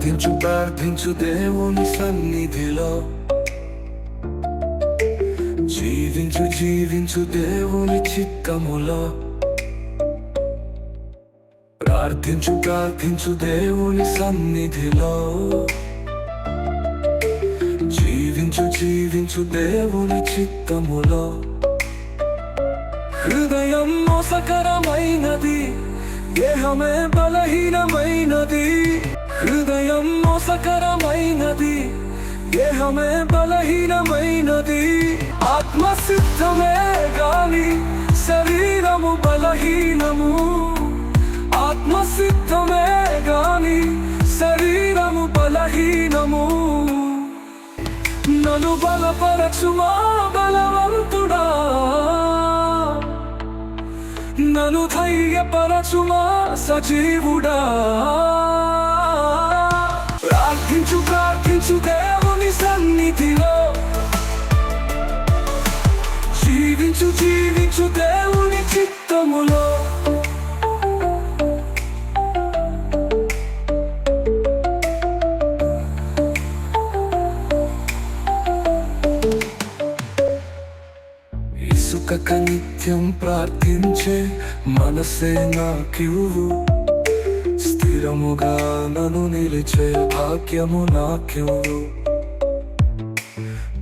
ప్రార్థించు ప్రార్థించు దేవుని సన్నిధిలో. జీవించు జీవించు దేవుని చిత్తములో. ప్రార్థించు ప్రార్థించు దేవుని సన్నిధిలో. జీవించు జీవించు దేవుని చిత్తములో. హృదయం మోసకరమైనది దేహమే బలహీనమైనది. హృదయం మోసకరమైనది దేహమే బలహీనమైనది. ఆత్మసిద్ధమే గాని శరీరము బలహీనము. ఆత్మసిద్ధమే గాని శరీరము బలహీనము. నను బలపరచుమా బలవంతుడా. నను ధైర్యపరచుమా సజీవుడా. దేవుని సన్నిధిలో. జీవించు జీవించు దేవుని చిత్తములో. ఇసుక నిత్యం ప్రార్థించే మనసే నాకివ్వు. స్థిరముగా నన్ను నిలిచే భాగ్యము నాక్యము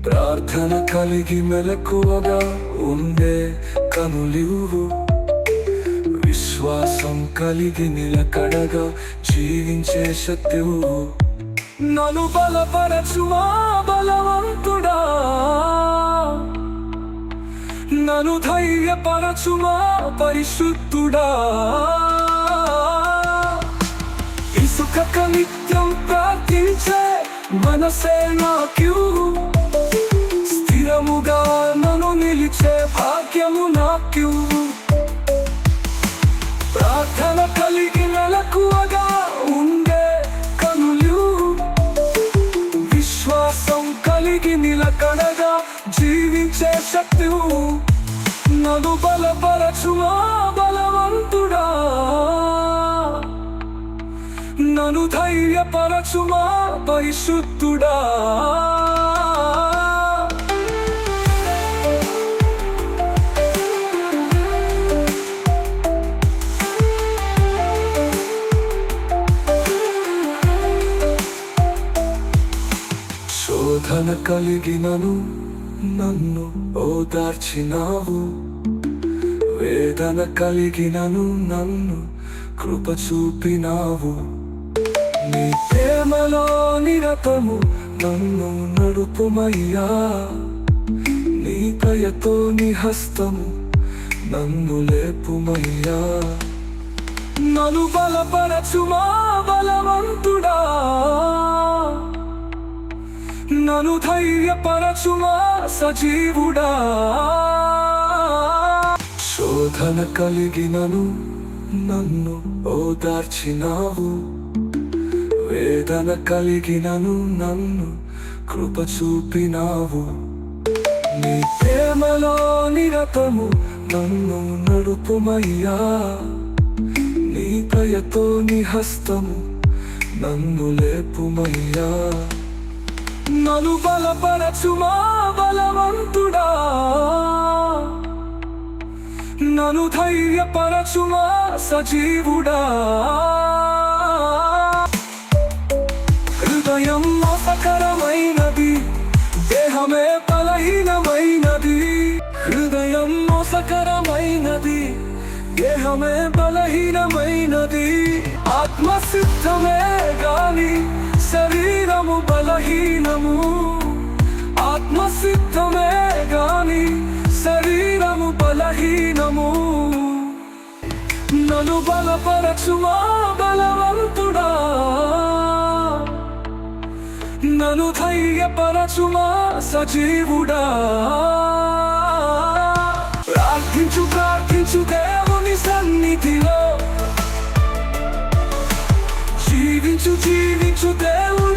ప్రార్థన కలిగి మెలకువగా ఉండే కనులివు విశ్వాసం కలిగి నిలకడగా జీవించే శక్తివు నను బలపరచుమా బలవంతుడా. నను ధైర్యపరచుమా పరిశుద్ధుడా. ఇసుక నిత్యం ప్రార్థించే మనసే నాకు ధైర్యపరచుమా పరిశుద్ధుడా? శోధన కలిగినను నన్ను ఓదార్చినావు. వేదన కలిగినను నన్ను కృప చూపినావు. నీ ప్రేమలో నిరతము నన్ను నడుపుమయ్యా. నీ దయతో నీ హస్తము నన్ను లేపుమయ్యా. నను బలపరచుమా బలవంతుడా. నను ధైర్యపరచుమా సజీవుడా. శోధన కలిగినను నన్ను ఓదార్చినావు. వేదన కలిగినను నన్ను కృప చూపినావు. నీ ప్రేమలో నిరతము నన్ను నడుపుమయ్యా. నీ దయతో నీ హస్తము నన్ను లేపుమయ్యా. నను బలపరచుమా బలవంతుడా. నను ధైర్యపరచుమా సజీవుడా. దేహమే బలహీనమైనది. ఆత్మసిద్ధమే గాని శరీరము బలహీనము. ఆత్మసిద్ధమే గాని శరీరము బలహీనము. నను బలపరచుమా బలవంతుడా? నను ధైర్యపరచుమా సజీవుడా? సన్నిధిలో జీవించు జీవించు దేవుని చిత్త